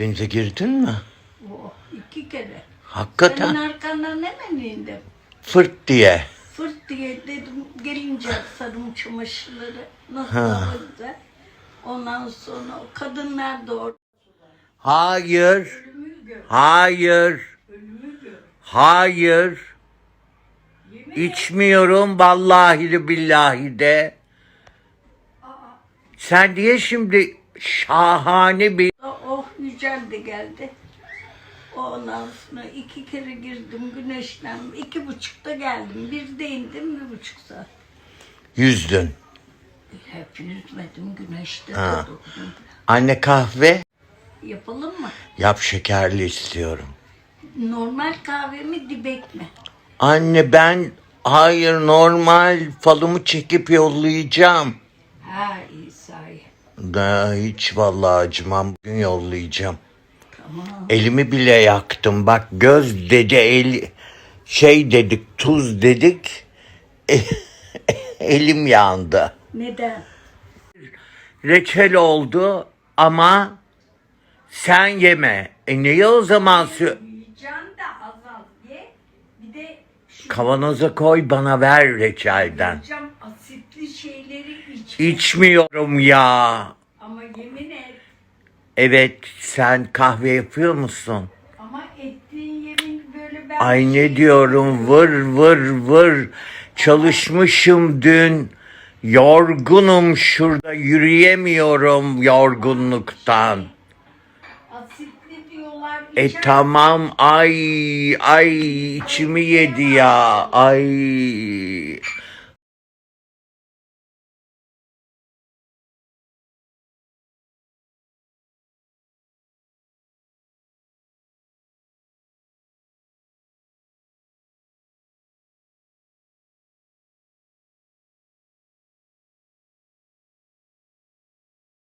Denize girdin mi? Oh, iki kere. Senin Hakikaten arkandan hemen indim. fırt diye. Fırt diye dedim gelince sarım çamaşırları nasıl güzel. Ondan sonra kadınlar da orada. Hayır. Hayır. Hayır. Yemin İçmiyorum vallahi de billahi de. Sen diye şimdi şahane bir Yücel de geldi. Ondan sonra iki kere girdim güneşlendim. İki buçukta geldim. Bir de indim bir buçuk saat. yüzdün. Hep yüzmedim güneşte Ha. Anne kahve Yapalım mı? yap şekerli istiyorum. Normal kahve mi dibek mi? Anne ben hayır normal falımı çekip yollayacağım. Ha iyi. Da hiç vallahi acımam bugün yollayacağım. Tamam. Elimi bile yaktım. Bak göz dedi el şey dedik tuz dedik. Elim yandı. Neden? Reçel oldu ama sen yeme. E niye o zaman sü- Yiyeceğim de az az ye. Bir de şu kavanoza koy bana ver reçelden. yiyeceğim. İçmiyorum ya. Ama yemin et. Evet sen kahve yapıyor musun? Ama ettiğin yemin böyle ben... Ay ne şey- diyorum vır vır vır. Çalışmışım dün. Yorgunum şurada yürüyemiyorum yorgunluktan. Asitli diyorlar. E içer- tamam ay ay içimi yedi ya ay.